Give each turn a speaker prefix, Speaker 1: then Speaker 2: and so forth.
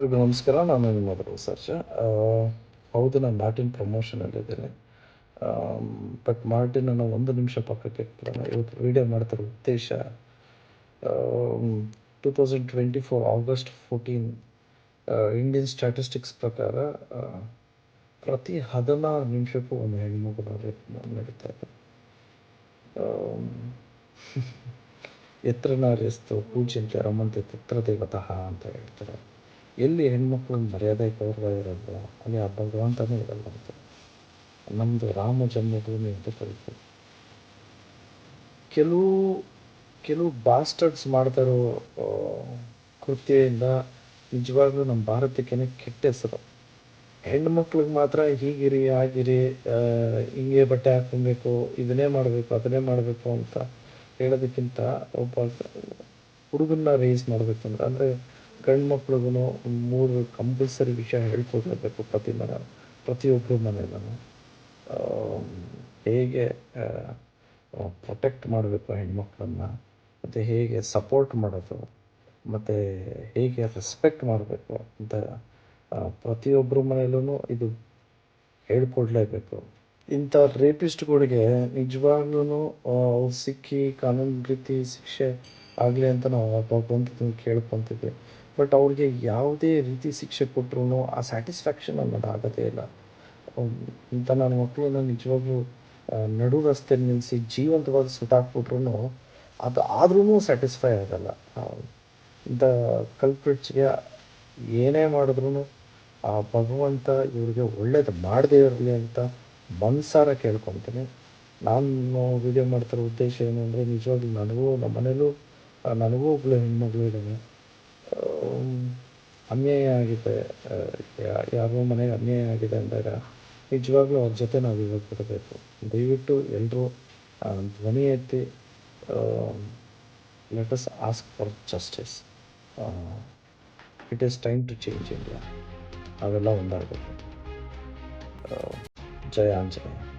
Speaker 1: ನಮಸ್ಕಾರ. ನಾನು ನಿಮ್ಮ ಮೊದಲು ಸರ್ಜ ಹೌದು, ನಾನು ಮಾರ್ಟಿನ್ ಪ್ರಮೋಷನಲ್ಲಿದ್ದೇನೆ ಬಟ್ ಮಾರ್ಟಿನನ್ನು ಒಂದು ನಿಮಿಷ ಪಕ್ಕಕ್ಕೆ ಇವತ್ತು ವಿಡಿಯೋ ಮಾಡ್ತಿರೋ ಉದ್ದೇಶ two thousand twenty four August fourteen Indian statistics ಪ್ರಕಾರ ಪ್ರತಿ ಹದಿನಾರು ನಿಮಿಷಕ್ಕೂ ಒಂದು ಹೆಣ್ಮಗು ನಡೀತಾ ಇದೆ. ಎತ್ರ ನಾರ್ಯಸ್ತು ಪೂಜ್ಯಂತೆ ರಮಂತೆ ತತ್ರ ದೇವತಃ ಅಂತ ಹೇಳ್ತಾರೆ. ಎಲ್ಲಿ ಹೆಣ್ಮಕ್ಳು ಮರ್ಯಾದೆ ಗೌರವ ಅಲ್ಲಿ ಆ ಭಗವಂತನೇ ಇರಲ್ಲ ಅಂತ. ನಮ್ಮದು ರಾಮ ಜನ್ಮಭೂಮಿ ಅಂತ ಕರಿತೀವಿ. ಕೆಲವು ಕೆಲವು ಬಾಸ್ಟರ್ಡ್ಸ್ ಮಾಡ್ತಾ ಇರೋ ಕೃತ್ಯದಿಂದ ನಿಜವಾಗ್ಲೂ ನಮ್ಮ ಭಾರತಕ್ಕೇನೆ ಕೆಟ್ಟ ಹೆಸರು. ಹೆಣ್ಮಕ್ಳಿಗೆ ಮಾತ್ರ ಹೀಗಿರಿ, ಆಗಿರಿ ಹಿಂಗೆ ಬಟ್ಟೆ ಹಾಕೊಬೇಕು ಇದನ್ನೇ ಮಾಡಬೇಕು, ಅದನ್ನೇ ಮಾಡಬೇಕು ಅಂತ ಹೇಳೋದಕ್ಕಿಂತ ಒಬ್ಬ ಹುಡುಗನ್ನ ರೇಸ್ ಮಾಡಬೇಕು ಅಂದ್ರೆ ಅಂದರೆ ಗಂಡು ಮಕ್ಳಿಗೂ ಮೂರು ಕಂಪಲ್ಸರಿ ವಿಷಯ ಹೇಳ್ಕೊಡ್ಲೇಬೇಕು ಪ್ರತಿ ಮನೆ ಪ್ರತಿಯೊಬ್ಬರು ಮನೆಯಲ್ಲೂ. ಹೇಗೆ ಪ್ರೊಟೆಕ್ಟ್ ಮಾಡಬೇಕು ಹೆಣ್ಮಕ್ಳನ್ನ, ಮತ್ತು ಹೇಗೆ ಸಪೋರ್ಟ್ ಮಾಡೋದು, ಮತ್ತು ಹೇಗೆ ರೆಸ್ಪೆಕ್ಟ್ ಮಾಡಬೇಕು ಅಂತ ಪ್ರತಿಯೊಬ್ಬರು ಮನೆಯಲ್ಲೂ ಇದು ಹೇಳ್ಕೊಡ್ಲೇಬೇಕು. ಇಂಥ ರೇಪಿಸ್ಟ್ಗಳಿಗೆ ನಿಜವಾಗ್ಲೂ ಅವ್ರು ಸಿಕ್ಕಿ ಕಾನೂನು ರೀತಿ ಶಿಕ್ಷೆ ಆಗಲಿ ಅಂತ ನಾವು ಕೇಳ್ಕೊತಿದ್ವಿ. ಬಟ್ ಅವ್ರಿಗೆ ಯಾವುದೇ ರೀತಿ ಶಿಕ್ಷೆ ಕೊಟ್ಟರು ಆ ಸ್ಯಾಟಿಸ್ಫ್ಯಾಕ್ಷನ್ ಅನ್ನೋದು ಇಲ್ಲ. ಇಂಥ ನನ್ನ ಮಕ್ಕಳನ್ನ ನಿಜವಾಗ್ಲೂ ನಡು ರಸ್ತೆ ನಿಲ್ಲಿಸಿ ಜೀವಂತವಾಗಿ ಸುಟ್ಟಾಕ್ಬಿಟ್ರು ಅದು ಆದ್ರೂ ಸ್ಯಾಟಿಸ್ಫೈ ಆಗಲ್ಲ. ಇಂಥ ಕಲ್ಪ್ರಿಟ್ಸ್ಗೆ ಏನೇ ಮಾಡಿದ್ರು ಆ ಭಗವಂತ ಇವ್ರಿಗೆ ಒಳ್ಳೇದು ಮಾಡದೇ ಇರಲಿ ಅಂತ ಮನ್ಸಾರ ಕೇಳ್ಕೊತೀನಿ. ನಾನು ವಿಡಿಯೋ ಮಾಡ್ತಿರೋ ಉದ್ದೇಶ ಏನು ಅಂದರೆ ನಿಜವಾಗ್ಲೂ ನನಗೂ ನಮ್ಮ ಮನೇಲೂ ನನಗೂ ಒಬ್ಬಳು ಹೆಣ್ಮಗಳು ಇದ್ದಾವೆ ಅನ್ಯಾಯ ಆಗಿದೆ ಯಾರೋ ಮನೆಗೆ ಅನ್ಯಾಯ ಆಗಿದೆ ಅಂದಾಗ ನಿಜವಾಗ್ಲೂ ಅವ್ರ ಜೊತೆ ನಾವು ಇವಾಗ ಬಿಡಬೇಕು ದಯವಿಟ್ಟು ಎಲ್ಲರೂ ಧ್ವನಿ ಎತ್ತಿ let us ask for justice it is time to change India ಅವೆಲ್ಲ ಒಂದಾಗಬೇಕು. ಜಯ ಆಂಜನೇಯ.